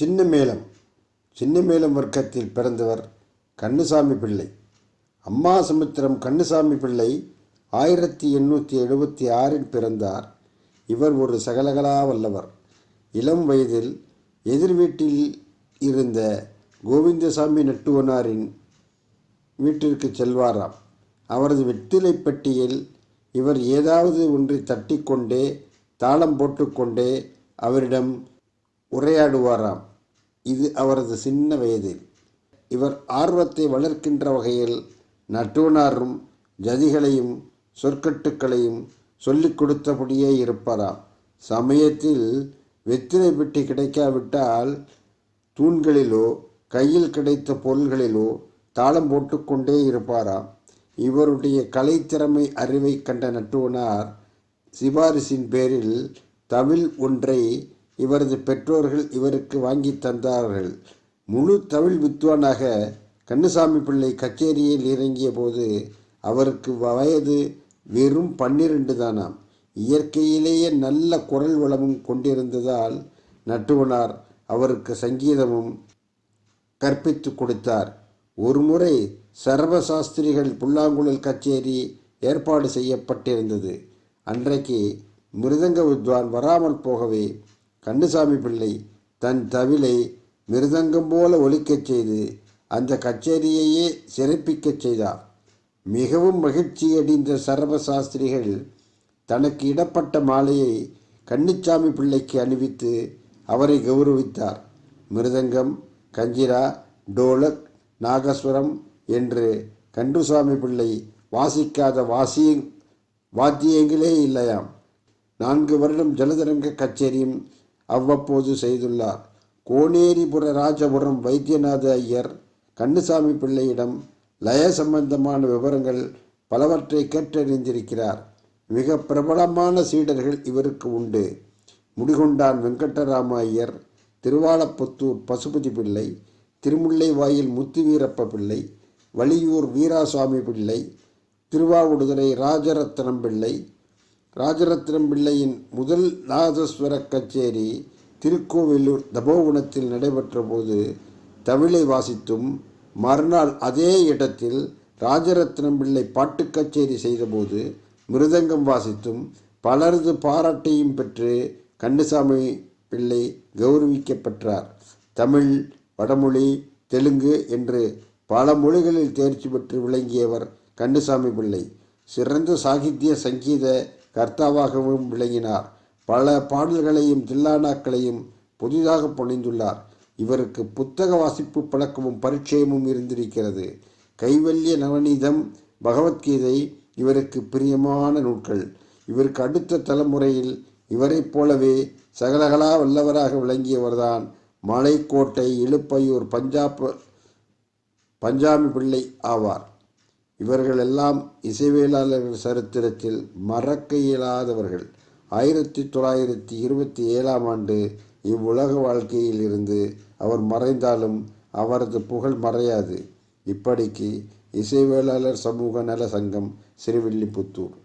சின்ன மேளம் சின்ன மேளம் வர்க்கத்தில் பிறந்தவர் கண்ணுசாமி பிள்ளை. அம்மா சமுத்திரம் கண்ணுசாமி பிள்ளை ஆயிரத்தி எண்ணூற்றி எழுபத்தி ஆறில் பிறந்தார். இவர் ஒரு சகலகலா வல்லவர். இளம் வயதில் எதிர் வீட்டில் இருந்த கோவிந்தசாமி நட்டுவனாரின் வீட்டிற்கு செல்வாராம். அவரது வெற்றிலை பெட்டியில் இவர் ஏதாவது ஒன்றை தட்டிக்கொண்டே தாளம் போட்டுக்கொண்டே அவரிடம் உரையாடுவாராம். இது அவரது சின்ன வயதில் இவர் ஆர்வத்தை வளர்க்கின்ற வகையில் நட்டுவனாரும் ஜதிகளையும் சொற்கட்டுக்களையும் சொல்லிக் கொடுத்தபடியே இருப்பாராம் சமயத்தில் வெற்றிலை பெட்டி கிடைக்காவிட்டால் தூண்களிலோ கையில் கிடைத்த பொருள்களிலோ தாளம் போட்டுக்கொண்டே இருப்பாராம். இவருடைய கலைத்திறமை அறிவை கண்ட நட்டுவனார் சிபாரிசின் பேரில் தமிழ் ஒன்றை இவரது பெற்றோர்கள் இவருக்கு வாங்கி தந்தார்கள். முழு தமிழ் வித்வானாக கண்ணுசாமி பிள்ளை கச்சேரியில் இறங்கிய போது அவருக்கு வயது வெறும் பன்னிரண்டு தானாம். இயற்கையிலேயே நல்ல குரல் வளமும் கொண்டிருந்ததால் நட்டுவனார் அவருக்கு சங்கீதமும் கற்பித்து கொடுத்தார். ஒருமுறை சர்வசாஸ்திரிகள் புல்லாங்குழல் கச்சேரி ஏற்பாடு செய்யப்பட்டிருந்தது. அன்றைக்கு மிருதங்க வித்வான் வராமல் போகவே கண்ணுசாமி பிள்ளை தன் தவிலை மிருதங்கம் போல ஒலிக்கச் செய்து அந்த கச்சேரியையே சிறப்பிக்கச் செய்தார். மிகவும் மகிழ்ச்சியடைந்த சர்வசாஸ்திரிகள் தனக்கு இடப்பட்ட மாலையை கன்னிச்சாமி பிள்ளைக்கு அணிவித்து அவரை கௌரவித்தார். மிருதங்கம் கஞ்சிரா டோலக் நாகஸ்வரம் என்று கன்றுசாமி பிள்ளை வாசிக்காத வாசிய வாத்தியங்களே இல்லையாம். நான்கு வருடம் ஜலதரங்க கச்சேரியும் அவ்வப்போது செய்துள்ளார். கோனேரிபுர ராஜபுரம் வைத்தியநாத ஐயர் கண்ணுசாமி பிள்ளையிடம் லய சம்பந்தமான விவரங்கள் பலவற்றை கேட்டறிந்திருக்கிறார். மிக பிரபலமான சீடர்கள் இவருக்கு உண்டு. முடிகொண்டான் வெங்கட்டராம ஐயர் திருவாலப்புத்தூர் பசுபதி பிள்ளை திருமுல்லைவாயில் முத்துவீரப்ப பிள்ளை வலியூர் வீராசாமி பிள்ளை திருவாவடுதுறை ராஜரத்னம் பிள்ளை ராஜரத்னம் பிள்ளையின் முதல் நாதஸ்வர கச்சேரி திருக்கோவிலூர் தபோவனத்தில் நடைபெற்ற போது தமிழை வாசித்தும் மறுநாள் அதே இடத்தில் ராஜரத்னம் பிள்ளை பாட்டு கச்சேரி செய்தபோது மிருதங்கம் வாசித்தும் பலரது பாராட்டையும் பெற்று கண்ணுசாமி பிள்ளை கௌரவிக்கப்பெற்றார் தமிழ் வடமொழி தெலுங்கு என்று பல மொழிகளில் தேர்ச்சி பெற்று விளங்கியவர் கண்ணுசாமி பிள்ளை. சிறந்த சாகித்ய சங்கீத கர்த்தாவாகவும் விளங்கினார். பல பாடல்களையும் தில்லானாக்களையும் புதிதாக பொழிந்துள்ளார். இவருக்கு புத்தக வாசிப்பு பழக்கமும் பரிச்சயமும் இருந்திருக்கிறது. கைவல்ய நவநீதம் பகவத்கீதை இவருக்கு பிரியமான நூல்கள். இவருக்கு அடுத்த தலைமுறையில் இவரைப் போலவே சகலகலா வல்லவராக விளங்கியவர்தான் மலைக்கோட்டை இழுப்பையூர் பஞ்சாப் பஞ்சாமி பிள்ளை ஆவார். இவர்கள் எல்லாம் இசைவேளாளர்கள் சரித்திரத்தில் மறக்க இயலாதவர்கள் ஆயிரத்தி தொள்ளாயிரத்தி இருபத்தி ஏழாம் ஆண்டு இவ்வுலக வாழ்க்கையில் இருந்து அவர் மறைந்தாலும் அவரது புகழ் மறையாது. இப்படிக்கு இசைவேளாளர் சமூக நல சங்கம் சிறுவில்லிபுத்தூர்.